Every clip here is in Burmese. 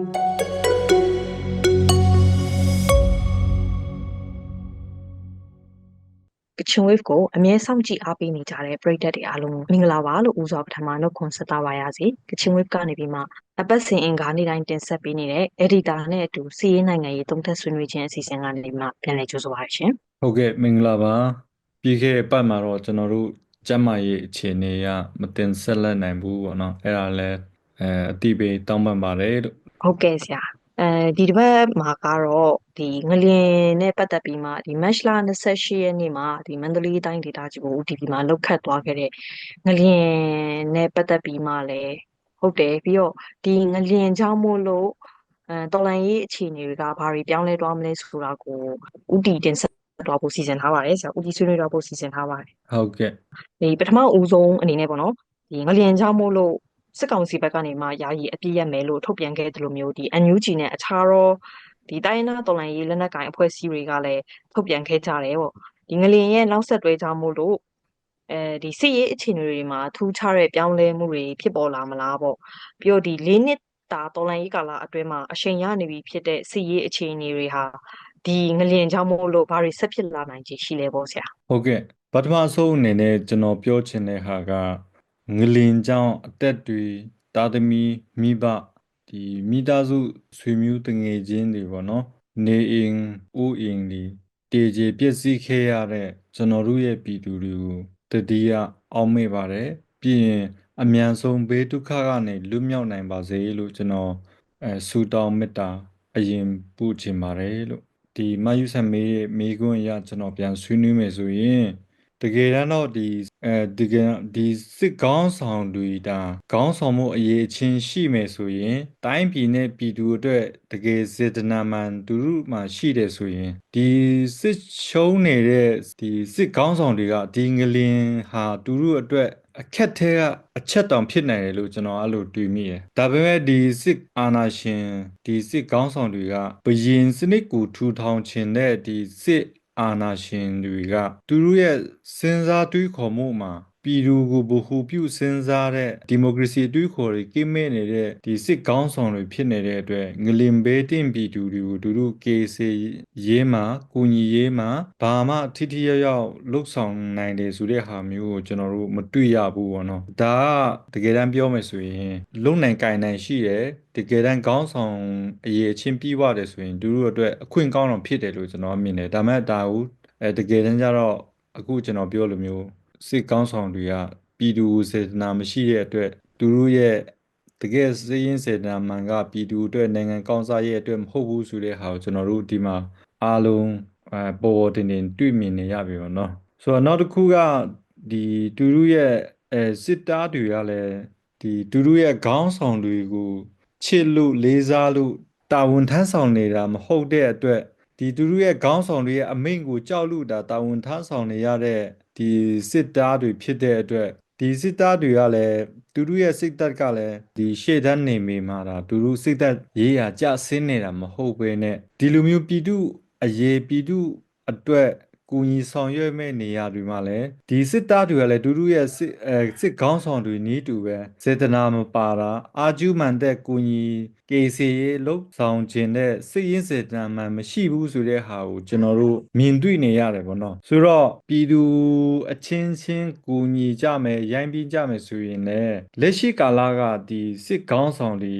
ကချင် wave ကိုအမြဲစောင့်ကြည့်အားပေးနေကြတဲ့ပရိသတ်တွေအားလုံးမင်္ဂလာပါလို့ဦးစွာပထမနှုတ်ခွန်းဆက်သပါရစေကချင် wave ကနေပြီးမှအပတ်စဉ်အင်္ဂါနေ့တိုင်းတင်ဆက်ပေးနေတဲ့ editor နဲ့အတူစီးရေးနိုင်ငံရေးသုံးသပ်ဆွေးနွေးခြင်းအစီအစဉ်ကနေမှပြန်လည်ကြိုဆိုပါရရှင်ဟုတ်ကဲ့မင်္ဂလာပါပြီးခဲ့တဲ့ပတ်မှာတော့ကျွန်တော်တို့ကျန်းမာရေးအခြေအနေရမတင်ဆက်လက်နိုင်ဘူးပေါ့နော်အဲ့ဒါလည်းအဲအတိပေးတောင်းပန်ပါတယ်လို့ ဟုတ်ကဲ့ဆရာအဲဒီတစ်ပတ်မှာကတော့ဒီငလျင်နဲ့ပတ်သက်ပြီးမှဒီ match လ28ရက်နေ့မှာဒီမန္တလေးတိုင်းဒေသကြီးကို UTV မှာလောက်ခတ်သွားခဲ့တဲ့ငလျင်နဲ့ပတ်သက်ပြီးမှလည်းဟုတ်တယ်ပြီးတော့ဒီငလျင်ကြောင့်မို့လို့အဲတော်လန်ရေးအခြေအနေတွေကဘာတွေပြောင်းလဲသွားမလဲဆိုတာကိုဥတီတင်ဆက်သွားဖို့စီစဉ်ထားပါတယ်ဆရာဥတီဆွေးနွေးသွားဖို့စီစဉ်ထားပါတယ်ဟုတ်ကဲ့ဒီပထမဦးဆုံးအနေနဲ့ပေါ့နော်ဒီငလျင်ကြောင့်မို့လို့ စစ်ကောင်စီဘက်ကနေမှယာယီအပြည့်ရမယ်လို့ထုတ်ပြန်ခဲ့တယ်လို့မျိုးဒီ NUG နဲ့အခြားသောဒီတိုင်းနာတော်လှန်ရေးလက်နက်ကိုင်အဖွဲ့အစည်းတွေကလည်းထုတ်ပြန်ခဲ့ကြတယ်ပေါ့ဒီငလျင်ရဲ့နောက်ဆက်တွဲကြောင့်မို့လို့အဲဒီစစ်ရေးအခြေအနေတွေမှာထူးခြားတဲ့ပြောင်းလဲမှုတွေဖြစ်ပေါ်လာမလားပေါ့ပြီးတော့ဒီ၄နှစ်တာတော်လှန်ရေးကာလအတွင်းမှာအချိန်ရနေပြီဖြစ်တဲ့စစ်ရေးအခြေအနေတွေဟာဒီငလျင်ကြောင့်မို့လို့ဘာတွေဆက်ဖြစ်လာနိုင်ခြေရှိလဲပေါ့ဆရာဟုတ်ကဲ့ပထမဆုံးအနေနဲ့ကျွန်တော်ပြောချင်တဲ့ဟာက ငလင်ကြောင့်အသက်တွေတာသမီမိဘဒီမိသားစုဆွေမျိုးတငယ်ချင်းတွေပေါ့နော် နေအိမ်အိုးအိမ်တွေတေကျေပျက်စီးခဲ့ရတဲ့ကျွန်တော်တို့ရဲ့ပြည်သူတွေကိုတတိယအောက်မေ့ပါတယ်ပြီးရင်အမြန်ဆုံးဘေးဒုက္ခကနေလွတ်မြောက်နိုင်ပါစေလို့ကျွန်တော်အဲဆုတောင်းမေတ္တာအရင်ပို့ချင်ပါတယ်လို့ဒီမယူဆန်မေးရဲ့မိကွန်းအရကျွန်တော်ပြန်ဆွေးနွေးမယ်ဆိုရင် တကယ်တမ်းတော့ဒီအဲဒီကဒီစစ်ကောင်းဆောင်တွေဒါကောင်းဆောင်မှုအရေးအချင်းရှိမယ်ဆိုရင် တိုင်းပြည်နဲ့ပြည်သူအတွက်တကယ်စေတနာမှန်သူတို့မှရှိတယ်ဆိုရင်ဒီစစ်ရှုံးနေတဲ့ဒီစစ်ကောင်းဆောင်တွေကဒီငလင်ဟာသူတို့အတွက်အခက်ထဲကအချက်တောင်ဖြစ်နိုင်တယ်လို့ကျွန်တော်အဲ့လိုတွေးမိတယ်။ဒါပေမဲ့ဒီစစ်အာဏာရှင်ဒီစစ်ကောင်းဆောင်တွေကဘရင်စနစ်ကိုထူထောင်ခြင်းတဲ့ဒီစစ် အာဏာရှင်တွေက သူတို့ရဲ့စဉ်းစားတွေးခေါ်မှုမှာ ပြည်သူကိုဗဟုပြုစဉ်းစားတဲ့ဒီမိုကရေစီတွေးခေါ်တွေကိမဲ့နေတဲ့ဒီစစ်ကောင်းဆောင်တွေဖြစ်နေတဲ့အတွက်ငလင်ဘေးတင့်ပြည်သူတွေကိုသူတို့ကေစေရေးမှာကူညီရေးမှာဘာမှထိထိရောက်ရောက်လှုပ်ဆောင်နိုင်တယ်ဆိုတဲ့ဟာမျိုးကိုကျွန်တော်တို့မတွေ့ရဘူးပေါ့နော်ဒါကတကယ်တမ်းပြောမယ်ဆိုရင်လုံနိုင်ကင်နိုင်ရှိတယ်တကယ်တမ်းကောင်းဆောင်အရေးအချင်းပြီးွားတယ်ဆိုရင်သူတို့အတွက်အခွင့်ကောင်းတော့ဖြစ်တယ်လို့ကျွန်တော်မြင်တယ်ဒါမဲ့ဒါကိုအဲတကယ်တမ်းကျတော့အခုကျွန်တော်ပြောလိုမျိုး စစ်ကောင်းဆောင်တွေကပြည်သူစေတနာမရှိတဲ့အတွက်သူတို့ရဲ့တကယ်စည်ရင်စေတနာမှန်ကပြည်သူအတွက်နိုင်ငံကောင်းစားရေးအတွက်မဟုတ်ဘူးဆိုတဲ့ဟာကိုကျွန်တော်တို့ဒီမှာအားလုံးအဲပေါ်ပေါ်တင်တင်တွေ့မြင်နေရပြီပေါ့နော်ဆိုတော့နောက်တစ်ခုကဒီသူတို့ရဲ့အဲစစ်သားတွေကလည်းဒီသူတို့ရဲ့ခေါင်းဆောင်တွေကိုချစ်လို့လေးစားလို့တာဝန်ထမ်းဆောင်နေတာမဟုတ်တဲ့အတွက်ဒီသူတို့ရဲ့ခေါင်းဆောင်တွေရဲ့အမိန့်ကိုကြောက်လို့ဒါတာဝန်ထမ်းဆောင်နေရတဲ့ ဒီစစ်သားတွေဖြစ်တဲ့အတွက်ဒီစစ်သားတွေကလည်းသူတို့ရဲ့စိတ်ဓာတ်ကလည်းဒီရှေ့တန်းနေမိမှာဒါသူတို့စိတ်ဓာတ်ရေးရာကြဆင်းနေတာမဟုတ်ဘဲနဲ့ဒီလိုမျိုးပြည်သူအရေးပြည်သူအတွက် ကူညီဆောင်ရွက်မဲ့နေရာတွေမှာလည်းဒီစစ်သားတွေကလည်းသူတို့ရဲ့စစ်အဲစစ်ခေါင်းဆောင်တွေနီးတူပဲစေတနာမပါတာအာကျူးမှန်တဲ့ကူညီကေစီရေးလှုပ်ဆောင်ခြင်းတဲ့စစ်ရင်းစေတနာမှန်မရှိဘူးဆိုတဲ့ဟာကိုကျွန်တော်တို့မြင်တွေ့နေရတယ်ပေါ့နော်ဆိုတော့ပြည်သူအချင်းချင်းကူညီကြမယ်ရိုင်းပြီးကြမယ်ဆိုရင်လည်းလက်ရှိကာလကဒီစစ်ခေါင်းဆောင်တွေ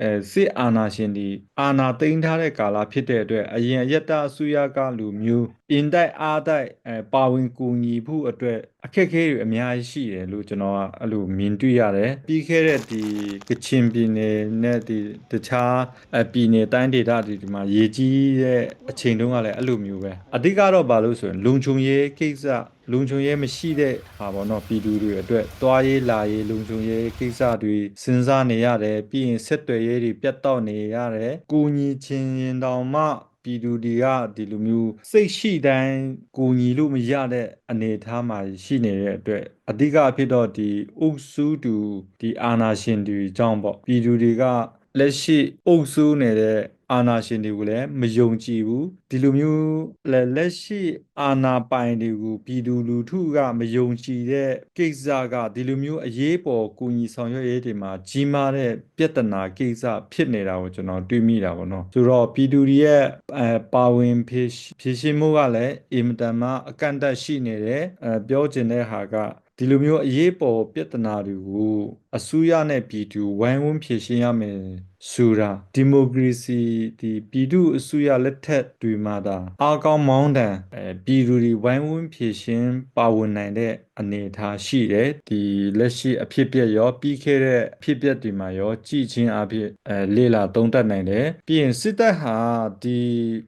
အဲစစ်အာဏာရှင်တွေအာဏာသိမ်းထားတဲ့ကာလဖြစ်တဲ့အတွက်အရင်အယက်တအစိုးရကလူမျိုးအင်တိုက်အားတိုက်အဲပါဝင်ကူညီဖို့အတွက်အခက်အခဲတွေအများကြီးရှိတယ်လို့ကျွန်တော်ကအဲ့လိုမြင်တွေ့ရတယ်ပြီးခဲ့တဲ့ဒီကချင်ပြည်နယ်နဲ့ဒီတခြားအပြည်နယ်တိုင်းဒေသတွေဒီမှာရေကြီးတဲ့အချိန်တုန်းကလည်းအဲ့လိုမျိုးပဲအဓိကတော့ဘာလို့ဆိုရင်လုံခြုံရေးကိစ္စ လုံခြုံရေးမရှိတဲ့ဟာပေါ့နော်ပြည်သူတွေအတွက်တွားရေးလာရေးလုံခြုံရေးကိစ္စတွေစဉ်းစားနေရတယ်ပြီးရင်ဆက်သွယ်ရေးတွေပြတ်တောက်နေရတယ်ကိုညီချင်းရင်တောင်မှပြည်သူတွေကဒီလိုမျိုးစိတ်ရှိတိုင်းကိုညီလို့မရတဲ့အနေအထားမှာရှိနေတဲ့အတွက်အဓိကအဖြစ်တော့ဒီအုပ်စုတူဒီအာနာရှင်တွေကြောင့်ပေါ့ပြည်သူတွေက လက်ရှိအုပ်စိုးနေတဲ့အာဏာရှင်တွေကိုလည်းမယုံကြည်ဘူးဒီလိုမျိုးလက်လက်ရှိအာဏာပိုင်တွေကိုပြည်သူလူထုကမယုံကြည်တဲ့ကိစ္စကဒီလိုမျိုးအရေးပေါ်ကူညီဆောင်ရွက်ရေးတွေမှာကြီးမားတဲ့ပြဿနာကိစ္စဖြစ်နေတာကိုကျွန်တော်တွေ့မိတာပေါ့နော်ဆိုတော့ပြည်သူတွေရဲ့အဲပါဝင်ဖြည့်ဖြည့်ရှင်းမှုကလည်းအင်မတန်မှအကန့်အသတ်ရှိနေတယ်အဲပြောချင်တဲ့ဟာကဒီလိုမျိုးအရေးပေါ်ပြဿနာတွေကို အစိုးရနဲ့ပြည်သူဝိုင်းဝန်းဖြေရှင်းရမယ်ဆိုတာဒီမိုကရေစီဒီပြည်သူအစိုးရလက်ထက်တွေမှာဒါအားကောင်းမောင်းတန်အဲပြည်သူတွေဝိုင်းဝန်းဖြေရှင်းပါဝင်နိုင်တဲ့အနေအထားရှိတယ်ဒီလက်ရှိအဖြစ်အပျက်ရောပြီးခဲ့တဲ့အဖြစ်အပျက်တွေမှာရောကြည်ချင်းအဖြစ်အဲလေ့လာသုံးသပ်နိုင်တယ်ပြီးရင်စစ်တပ်ဟာဒီ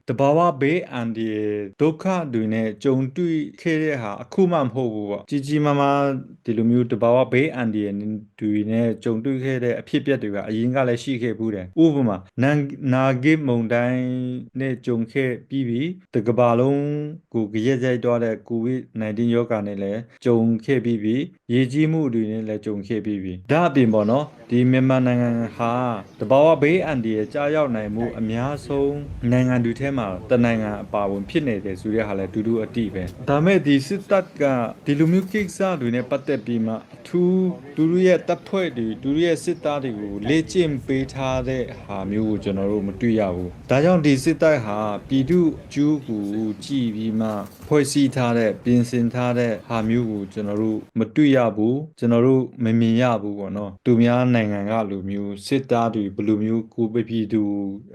တဘာဝဘေးအန္တရာယ်ဒုက္ခတွေနဲ့ကြုံတွေ့ခဲ့တဲ့ဟာအခုမှမဟုတ်ဘူးပေါ့ကြီးကြီးမားမားဒီလိုမျိုးတဘာဝဘေးအန္တရာယ်တွေနဲ့ကြုံတွေ့ခဲ့တဲ့အဖြစ်အပျက်တွေကအရင်ကလည်းရှိခဲ့ဘူးတယ်ဥပမာနန်နာဂစ်မုန်တိုင်းနဲ့ကြုံခဲ့ပြီးပြီတကဘာလုံးကိုကြရက်ကြိုက်တော့တဲ့ကိုဗစ် -19 ရောဂါနဲ့လည်းကြုံခဲ့ပြီးပြီရေကြီးမှုတွေနဲ့လည်းကြုံခဲ့ပြီးပြီဒါအပြင်ပေါ့နော်ဒီမြန်မာနိုင်ငံဟာတဘာဝဘေးအန္တရာယ်ကြားရောက်နိုင်မှုအများဆုံးနိုင်ငံတွေထဲမှာတနိုင်ငံအပါအဝင်ဖြစ်နေတယ်ဆိုတဲ့ဟာလည်းတူတူအတိပဲဒါမဲ့ဒီစစ်တပ်ကဒီလူမျိုးကိစ္စတွေနဲ့ပတ်သက်ပြီးမှအထူးတူတူရဲ့တပ်ဖွဲ့တွေတူတူရဲ့စစ်သားတွေကိုလေ့ကျင့်ပေးထားတဲ့ဟာမျိုးကိုကျွန်တော်တို့မတွေ့ရဘူးဒါကြောင့်ဒီစစ်တပ်ဟာပြည်သူကျူးကိုကြည်ပြီးမှဖွဲ့စည်းထားတဲ့ပြင်ဆင်ထားတဲ့ဟာမျိုးကိုကျွန်တော်တို့မတွေ့ရဘူးကျွန်တော်တို့မမြင်ရဘူးပေါ့နော်သူများနိုင်ငံကလူမျိုးစစ်သားတွေဘယ်လိုမျိုးကိုပပြည်သူ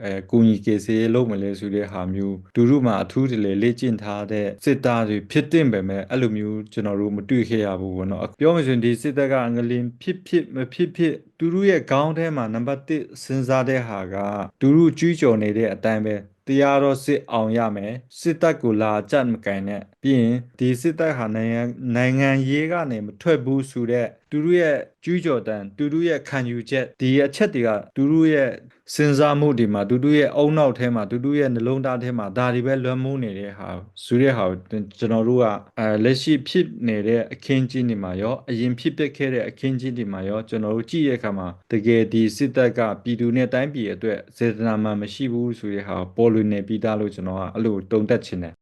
အဲကိုညီကေစေလုပ်မလဲဆိုတဲ့ဟာမျိုးတူတို့မှာအထူးတလေလေ့ကျင့်ထားတဲ့စစ်သားတွေဖြစ်တဲ့ပဲမဲ့အဲ့လိုမျိုးကျွန်တော်တို့မတွေ့ခဲ့ရဘူးပေါ့နော်ပြောမှဆိုရင်ဒီစစ်တပ်ကငလင်ဖြစ်ဖြစ်မဖြစ်ဖြစ်သူတို့ရဲ့ခေါင်းထဲမှာနံပါတ်1စဉ်းစားတဲ့ဟာကသူတို့ကြွေးကြော်နေတဲ့အတိုင်းပဲတရားတော်စစ်အောင်ရမယ်စစ်တပ်ကိုလာကြတ်မကင်နဲ့ပြီးရင်ဒီစစ်တပ်ဟာနိုင်ငံနိုင်ငံရေးကနေမထွက်ဘူးဆိုတဲ့ သူတို့ရဲ့ကျူးကျော်တန်သူတို့ရဲ့ခံယူချက်ဒီအချက်တွေကသူတို့ရဲ့စဉ်းစားမှုတွေမှာသူတို့ရဲ့အုံနောက်ထဲမှာသူတို့ရဲ့နှလုံးသားထဲမှာဒါတွေပဲလွှမ်းမိုးနေတဲ့ဟာဆိုတဲ့ဟာကိုကျွန်တော်တို့ကအဲလက်ရှိဖြစ်နေတဲ့အခင်းကျင်းတွေမှာရောအရင်ဖြစ်ပျက်ခဲ့တဲ့အခင်းကျင်းတွေမှာရောကျွန်တော်တို့ကြည့်ရတဲ့အခါမှာတကယ်ဒီစစ်တပ်ကပြည်သူနဲ့တိုင်းပြည်အတွက်စေတနာမှန်မရှိဘူးဆိုတဲ့ဟာကိုပေါ်လွင်နေပြီးသားလို့ကျွန်တော်ကအဲ့လိုတုံ့တက်ချင်တယ်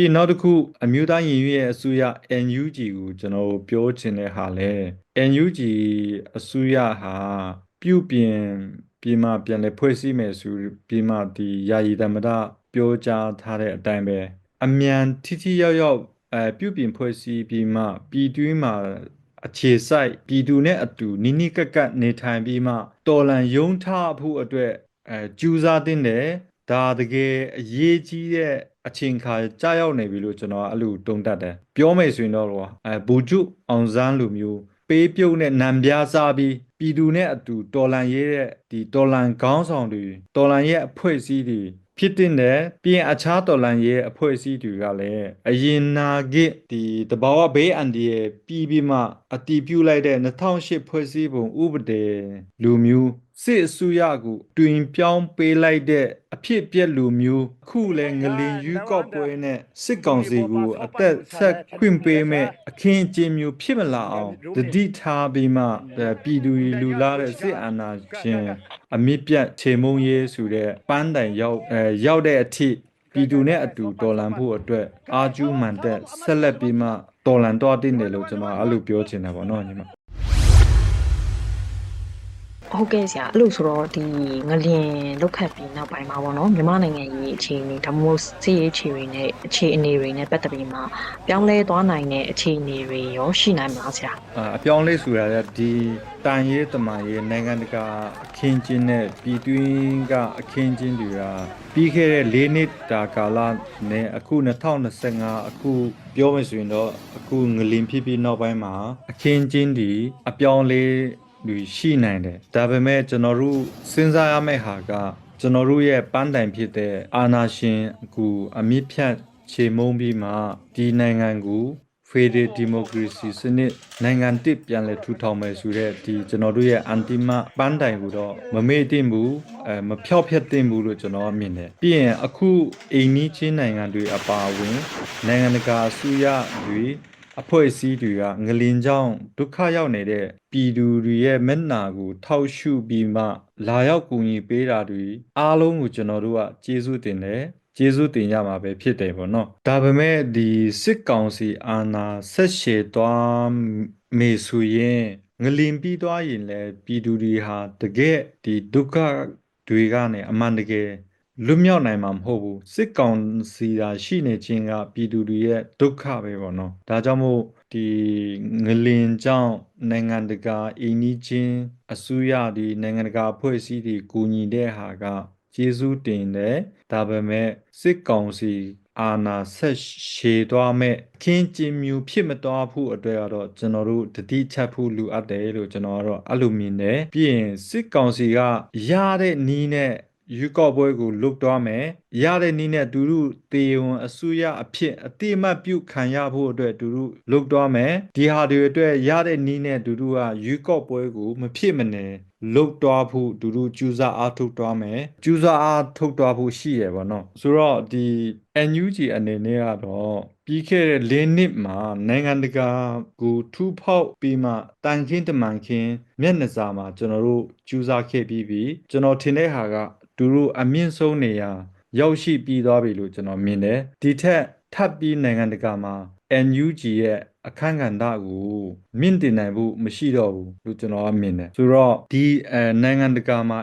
ပြီးနောက်တစ်ခုအမျိုးသားရင်ရွေးရဲ့အစိုးရ NUG ကိုကျွန်တော်ပြောချင်တဲ့ဟာလဲ NUG အစိုးရဟာပြုပြင်ပြည်မှပြန်လဲဖွဲ့စည်းမယ်ဆိုပြီးမှဒီယာယီသမ္မတပြောကြားထားတဲ့အတိုင်းပဲအမြန်ထိထိရောက်ရောက်အဲပြုပြင်ဖွဲ့စည်းပြီးမှပြည်တွင်းမှာအခြေဆိုင်ပြည်သူနဲ့အတူနိနိကက်ကက်နေထိုင်ပြီးမှတော်လန်ယုံထားဖို့အတွက်အဲကြူးစားတင်တယ်ဒါတကယ်အရေးကြီးတဲ့ အချိန်ခါကြာရောက်နေပြီလို့ကျွန်တော်ကအဲ့လိုတုံ့တက်တယ်ပြောမယ်ဆိုရင်တော့ကွာအဲဘူဂျုအောင်ဇန်းလိုမျိုးပေးပြုတ်နဲ့နံပြားစားပြီးပြည်သူနဲ့အတူတော်လန်ရေးတဲ့ဒီတော်လန်ခေါင်းဆောင်တွေတော်လန်ရဲ့အဖွဲ့အစည်းတွေဖြစ်တဲ့နဲ့ပြီးရင်အခြားတော်လန်ရဲ့အဖွဲ့အစည်းတွေကလည်းအရင်နာဂစ်ဒီတဘာဝဘေးအန်ဒီရဲ့ပြီးပြီးမှအတီးပြုတ်လိုက်တဲ့2008ဖွဲ့စည်းပုံဥပဒေလူမျိုး စစ်အစိုးရကိုတွင်ပြောင်းပေးလိုက်တဲ့အဖြစ်အပျက်လူမျိုးခုလည်းငလင်ယူကော့ပွဲနဲ့စစ်ကောင်စီကိုအသက်ဆက်ခွင့်ပေးမဲ့အခင်းအကျင်းမျိုးဖြစ်မလာအောင်တတိထားပြီးမှပြည်သူလူလာတဲ့စစ်အာဏာရှင်အမြင့်ပြတ်ခြေမုံရေးဆိုတဲ့ပန်းတိုင်ရောက်အဲရောက်တဲ့အထိပြည်သူနဲ့အတူတော်လန်ဖို့အတွက်အာကျူးမှန်တဲ့ဆက်လက်ပြီးမှတော်လန်တော့တင်တယ်လို့ကျွန်တော်အဲ့လိုပြောချင်တာပေါ့နော်ညီမ ဟုတ်ကဲ့ဆရာအဲ့လိုဆိုတော့ဒီငလျင်လောက်ခတ်ပြီးနောက်ပိုင်းမှာပေါ့နော်မြန်မာနိုင်ငံရေးအခြေအနေဒါမှမဟုတ်စစ်ရေးအခြေအနေနဲ့အခြေအနေတွေနဲ့ပတ်သက်ပြီးမှပြောင်းလဲသွားနိုင်တဲ့အခြေအနေတွေရောရှိနိုင်မလားဆရာအာအပြောင်းလဲဆိုတာကဒီတန်ရေးတမန်ရေးနိုင်ငံတကာအခင်းကျင်းတဲ့ပြည်တွင်းကအခင်းကျင်းတွေကပြီးခဲ့တဲ့၄နှစ်တာကာလနဲ့အခု2025အခုပြောမယ်ဆိုရင်တော့အခုငလင်ဖြစ်ပြီးနောက်ပိုင်းမှာအခင်းကျင်းတွေအပြောင်းလဲ တွေရှိနိုင်တယ်ဒါပေမဲ့ကျွန်တော်တို့စဉ်းစားရမယ့်ဟာကကျွန်တော်တို့ရဲ့ပန်းတိုင်ဖြစ်တဲ့အာနာရှင်ကူအမြင့်ဖြတ်ခြေမုံပြီးမှဒီနိုင်ငံကိုဖေဒရယ်ဒီမိုကရေစီစနစ်နိုင်ငံတစ်ပြန်လည်ထူထောင်မယ်ဆိုတဲ့ဒီကျွန်တော်တို့ရဲ့အန်တီမပန်းတိုင်ကိုတော့မမေ့သင့်ဘူးအဲမဖြောက်ဖျက်သင့်ဘူးလို့ကျွန်တော်မြင်တယ်ပြီးရင်အခုအိမ်နီးချင်းနိုင်ငံတွေအပါအဝင်နိုင်ငံတကာအစိုးရတွေ အဖွဲ့အစည်းတွေကငလင်ကြောင့်ဒုက္ခရောက်နေတဲ့ပြည်သူတွေရဲ့မျက်နှာကို ထောက်ရှုပြီးမှ လာရောက်ကူညီပေးတာတွေအားလုံးကိုကျွန်တော်တို့ကကျေးဇူးတင်တယ်ကျေးဇူးတင်ရမှာပဲဖြစ်တယ်ပေါ့နော်ဒါပေမဲ့ဒီစစ်ကောင်စီအာဏာဆက်ရှည်သွားမေဆိုရင်ငလင်ပြီးသွားရင်လည်းပြည်သူတွေဟာတကယ်ဒီဒုက္ခတွေကနေအမှန်တကယ် လွတ်မြောက်နိုင်မှာမဟုတ်ဘူးစစ်ကောင်စီသာရှိနေခြင်းကပြည်သူတွေရဲ့ဒုက္ခပဲပေါ့နော်ဒါကြောင့်မို့ဒီငလင်ကြောင့်နိုင်ငံတကာအိမ်နီးချင်းအစိုးရဒီနိုင်ငံတကာအဖွဲ့အစည်းတွေကူညီတဲ့ဟာကကျေးဇူးတင်တယ်ဒါပေမဲ့စစ်ကောင်စီအာဏာဆက်ရှည်သွားမဲ့ခင်းကျင်းမျိုးဖြစ်မသွားဖို့အတွက်ကတော့ကျွန်တော်တို့တတိချက်ဖို့လိုအပ်တယ်လို့ကျွန်တော်ကတော့အဲ့လိုမြင်တယ်ပြီးရင်စစ်ကောင်စီကရတဲ့နီးနဲ့ ရွေးကောက်ပွဲကိုလုတ်သွားမယ်ရတဲ့နည်းနဲ့တူတူတေဝန်အစုရအဖြစ်အတိအမှတ်ပြုခံရဖို့အတွက်တူတူလုတ်သွားမယ်ဒီဟာတွေအတွက်ရတဲ့နည်းနဲ့တူတူကရွေးကောက်ပွဲကိုမဖြစ်မနေလုတ်သွားဖို့တူတူကြူစားအားထုတ်သွားမယ်ကြူစားအားထုတ်သွားဖို့ရှိရပါတော့ဆိုတော့ဒီ NUG အနေနဲ့ကတော့ပြီးခဲ့တဲ့၄နှစ်မှာနိုင်ငံတကာကိုထူးဖောက်ပြီးမှတန်ခင်းတမန်ခင်းမျက်နှာစာမှာကျွန်တော်တို့ကြူစားခဲ့ပြီးပြီကျွန်တော်ထင်တဲ့ဟာက သူတို့အမြင့်ဆုံးနေရာရောက်ရှိပြီးသွားပြီလို့ကျွန်တော်မြင်တယ်ဒီထက်ထပ်ပြီးနိုင်ငံတကာမှာ NUG ရဲ့အခန်းကဏ္ဍကိုမြင့်တင်နိုင်ဖို့မရှိတော့ဘူးလို့ကျွန်တော်ကမြင်တယ်ဆိုတော့ဒီအဲနိုင်ငံတကာမှာ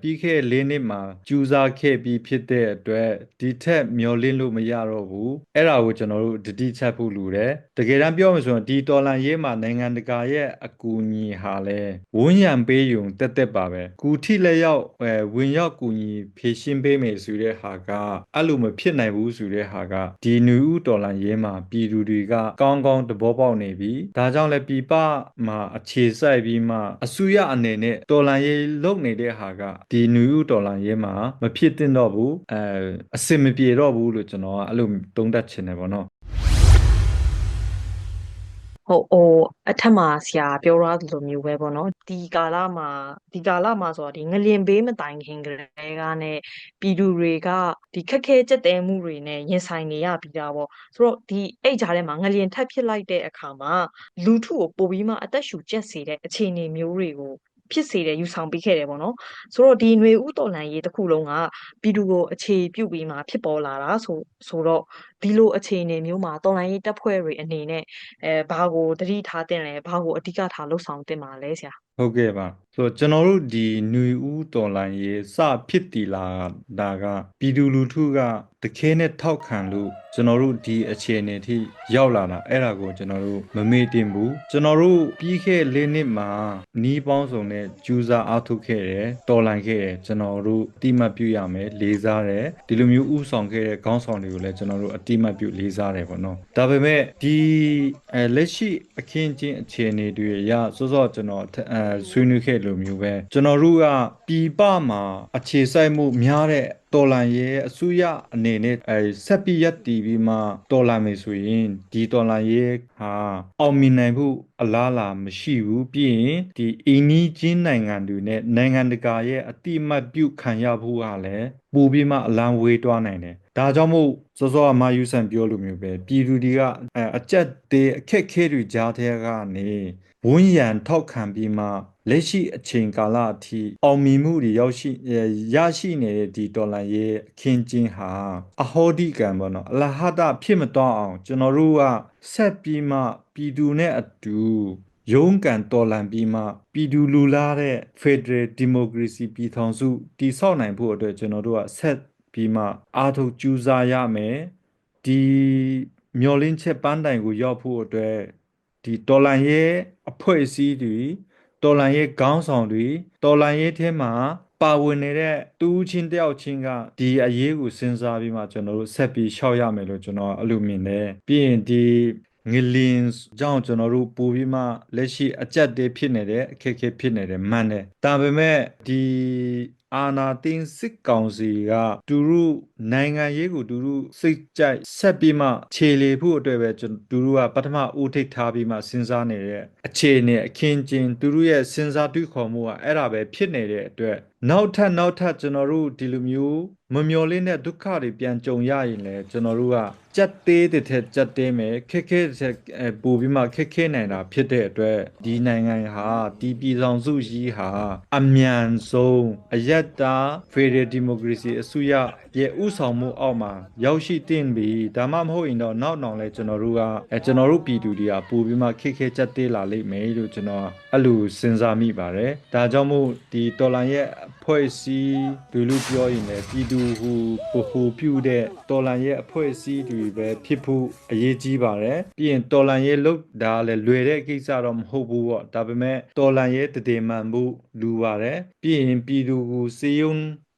ပြီးခဲ့၄နှစ်မှာကျူးစားခဲ့ပြီးဖြစ်တဲ့အတွက်ဒီထက်မျောလင့်လို့မရတော့ဘူးအဲ့ဒါကိုကျွန်တော်တို့တတိချက်ဖို့လိုတယ်တကယ်တမ်းပြောမှဆိုရင်ဒီတော်လန်ရေးမှာနိုင်ငံတကာရဲ့အကူအညီဟာလဲဝန်းရံပေးယုံတက်တက်ပါပဲကူထိလက်ရောက်အဲဝင်ရောက်ကူညီဖြည့်ရှင်းပေးမယ်ဆိုတဲ့ဟာကအဲ့လိုမဖြစ်နိုင်ဘူးဆိုတဲ့ဟာကဒီနူဦးတော်လန်ရေးမှာပြည်သူတွေကကောင်းကောင်းတဘောပေါက်နေပြီဒါကြောင့်လည်းပြပမှာအခြေစိုက်ပြီးမှအစုရအနေနဲ့တော်လန်ရေးလုပ်နေတဲ့ဟာကဒီနူးတော်လန်ရေးမှာမဖြစ်သင့်တော့ဘူးအဲအစင်မပြေတော့ဘူးလို့ကျွန်တော်ကအဲ့လိုတုံးတက်ချင်တယ်ပေါ့နော် ဟုတ်ဟိုအထက်မှာဆရာပြောရသလိုမျိုးပဲပေါ့နော်ဒီကာလမှာဒီကာလမှာဆိုတော့ဒီငလင်ဘေးမတိုင်ခင်ကလေးကနဲ့ပြည်သူတွေကဒီခက်ခဲကြက်တဲမှုတွေနဲ့ရင်ဆိုင်နေရပြီးတာပေါ့ဆိုတော့ဒီအဲ့ကြားထဲမှာငလင်ထပ်ဖြစ်လိုက်တဲ့အခါမှာလူထုကိုပို့ပြီးမှအသက်ရှူကျက်စေတဲ့အခြေအနေမျိုးတွေကို ဖြစ်စေတဲ့ယူဆောင်ပေးခဲ့တယ်ပေါ့နော်ဆိုတော့ဒီຫນွေဥတော်လန်ရေးတစ်ခုလုံးကပြည်သူကိုအခြေပြုပြီးမှဖြစ်ပေါ်လာတာဆိုဆိုတော့ဒီလိုအခြေအနေမျိုးမှာတော်လန်ရေးတပ်ဖွဲ့တွေအနေနဲ့အဲဘာကိုတတိထားတင်လဲဘာကိုအဓိကထားလှုပ်ဆောင်တင်ပါလဲဆရာဟုတ်ကဲ့ပါဆိုတော့ကျွန်တော်တို့ဒီຫນွေဦးတော်လိုင်းရေးစဖြစ်တည်လာတာကပြည်သူလူထုကတခဲနဲ့ထောက်ခံလို့ကျွန်တော်တို့ဒီအခြေအနေထိရောက်လာတာအဲ့ဒါကိုကျွန်တော်တို့မမေ့တင်ဘူးကျွန်တော်တို့ပြီးခဲ့လေးနှစ်မှာနီးပေါင်းစုံနဲ့ကျူးစာအားထုတ်ခဲ့တယ်တော်လိုင်းခဲ့တယ်ကျွန်တော်တို့အတိမတ်ပြုရမယ်လေးစားတယ်ဒီလိုမျိုးဥဆောင်ခဲ့တဲ့ခေါင်းဆောင်တွေကိုလည်းကျွန်တော်တို့အတိမတ်ပြုလေးစားတယ်ပေါ့နော်ဒါပေမဲ့ဒီအဲလက်ရှိအခင်းချင်းအခြေအနေတွေရစောစောကျွန်တော်အဲဆွေးနွေးခဲ့လိုမျိုးပဲကျွန်တော်တို့ကပြည်ပမှာအခြေစိုက်မှုများတဲ့တော်လန်ရဲ့အစုရအနေနဲ့အဲဆက်ပြီးရပ်တည်ပြီးမှတော်လန်မယ်ဆိုရင်ဒီတော်လန်ရဲ့ဟာအောင်မြင်နိုင်ဖို့အလားလာမရှိဘူးပြီးရင်ဒီအင်းနီးချင်းနိုင်ငံတွေနဲ့နိုင်ငံတကာရဲ့အတိမတ်ပြုခံရဖို့ကလည်းပိုပြီးမှအလံဝေးတွားနိုင်တယ် ဒါကြောင့်မို့စောစောအမယူဆန်ပြောလိုမျိုးပဲပြည်သူတွေကအဲအကြက်တေအခက်ခဲတွေကြားထဲကနေဝန်းရံထောက်ခံပြီးမှလက်ရှိအချိန်ကာလအထိအောင်မြင်မှုတွေရောက်ရှိရရှိနေတဲ့ဒီဒေါ်လာရဲ့အခင်းကျင်းဟာအဟောဒီကံပေါ့နော်အလဟတဖြစ်မတော့အောင် ကျွန်တော်တို့ကဆက်ပြီးမှပြည်သူနဲ့အတူရုံးကန်တော်လန်ပြီးမှပြည်သူလူလားတဲ့ Federal Democracy ပြည်ထောင်စုတည်ဆောက်နိုင်ဖို့အတွက်ကျွန်တော်တို့ကဆက် ပြီးမှအားထုတ်ကြိုးစားရမယ်ဒီမျောလင်းချက်ပန်းတိုင်ကိုရောက်ဖို့အတွက်ဒီတော်လန်ရဲ့အဖွဲ့အစည်းတွေတော်လန်ရဲ့ခေါင်းဆောင်တွေတော်လန်ရဲ့ထဲမှာပါဝင်နေတဲ့တူးချင်းတယောက်ချင်းကဒီအရေးကိုစဉ်းစားပြီးမှကျွန်တော်တို့ဆက်ပြီးရှောက်ရမယ်လို့ကျွန်တော်အလိုမြင်တယ်ပြီးရင်ဒီငလင်ကြောင့်ကျွန်တော်တို့ပို့ပြီးမှလက်ရှိအကြက်တေးဖြစ်နေတဲ့အခက်အခဲဖြစ်နေတယ်မှန်တယ်ဒါပေမဲ့ဒီ အာနာတင်စစ်ကောင်စီကသူတို့နိုင်ငံရေးကိုသူတို့စိတ်ကြိုက်ဆက်ပြီးမှခြေလေဖို့အတွက်ပဲသူတို့ကပထမဦးထိပ်ထားပြီးမှစဉ်းစားနေတဲ့အခြေအနေအခင်းကျင်းသူတို့ရဲ့စဉ်းစားတွေးခေါ်မှုကအဲ့ဒါပဲဖြစ်နေတဲ့အတွက် နောက်ထပ်နောက်ထပ်ကျွန်တော်တို့ဒီလိုမျိုးမမျော်လင့်တဲ့ဒုက္ခတွေပြန်ကြုံရရင်လည်းကျွန်တော်တို့ကကြက်သေးတဲ့ထက်ကြက်သေးမယ်ခက်ခဲတဲ့ထက်အဲပိုပြီးမှခက်ခဲနိုင်တာဖြစ်တဲ့အတွက်ဒီနိုင်ငံဟာဒီပြည်ဆောင်စုကြီးဟာအမြန်ဆုံးအယက်တာ Federal Democracy အစိုးရရဲ့ဥဆောင်မှုအောက်မှာရောက်ရှိတင်ပြီးဒါမှမဟုတ်ရင်တော့နောက်နောက်လဲကျွန်တော်တို့ကအဲကျွန်တော်တို့ပြည်သူတွေကပိုပြီးမှခက်ခဲကြက်သေးလာလိမ့်မယ်လို့ကျွန်တော်အဲ့လိုစဉ်းစားမိပါတယ်ဒါကြောင့်မို့ဒီတော်လန်ရဲ့အ ဖွဲ့အစည်းတွေလို့ပြောရင်လည်းပြည်သူဟူပဟိုပြုတဲ့တော်လန်ရဲ့အဖွဲ့အစည်းတွေပဲဖြစ်ဖို့အရေးကြီးပါတယ်ပြီးရင်တော်လန်ရဲ့လုတ်ဒါလည်းလွယ်တဲ့ကိစ္စတော့မဟုတ်ဘူးပေါ့ဒါပေမဲ့တော်လန်ရဲ့တည်တည်မှန်မှုလူပါတယ်ပြီးရင်ပြည်သူဟူစေယုံ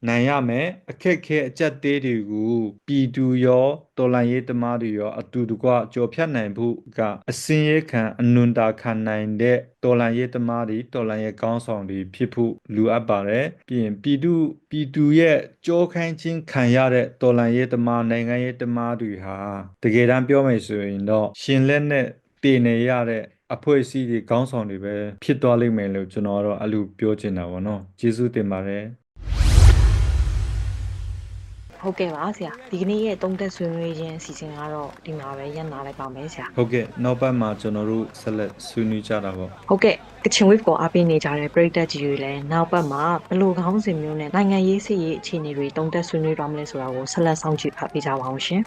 နိုင်ရမယ်အခက်ခဲအကြက်သေးတွေကိုပြည်သူရောတော်လန်ရေးသမားတွေရောအတူတကွကြော်ဖြတ်နိုင်ဖို့ကအစင်းရဲခံအနွန်တာခံနိုင်တဲ့တော်လန်ရေးသမားတွေတော်လန်ရေးကောင်းဆောင်တွေဖြစ်ဖို့လိုအပ်ပါတယ်ပြီးရင်ပြည်သူပြည်သူရဲ့ကြောခိုင်းခြင်းခံရတဲ့တော်လန်ရေးသမားနိုင်ငံရေးသမားတွေဟာတကယ်တမ်းပြောမယ်ဆိုရင်တော့ရှင်လက်နဲ့တည်နေရတဲ့အဖွဲ့အစည်းတွေခေါင်းဆောင်တွေပဲဖြစ်သွားလိမ့်မယ်လို့ကျွန်တော်ကတော့အဲ့လိုပြောချင်တာပေါ့နော်ကျေးဇူးတင်ပါတယ် ဟုတ်ကဲ့ပါဆရာဒီကနေ့ရဲ့တုံးသက်ဆွေးနွေးခြင်းအစီအစဉ်ကတော့ဒီမှာပဲရပ်နာလိုက်ပါမယ်ဆရာဟုတ်ကဲ့နောက်ပတ်မှာကျွန်တော်တို့ဆက်လက်ဆွေးနွေးကြတာပေါ့ဟုတ်ကဲ့ကချင် wave ကိုအားပေးနေကြတဲ့ပရိသတ်ကြီးတွေလည်းနောက်ပတ်မှာဘယ်လိုခေါင်းစဉ်မျိုးနဲ့နိုင်ငံရေးစစ်ရေးအခြေအနေတွေတုံးသက်ဆွေးနွေးသွားမလဲဆိုတာကိုဆက်လက်စောင့်ကြည့်ဖတ်ပေးကြပါအောင်ရှင်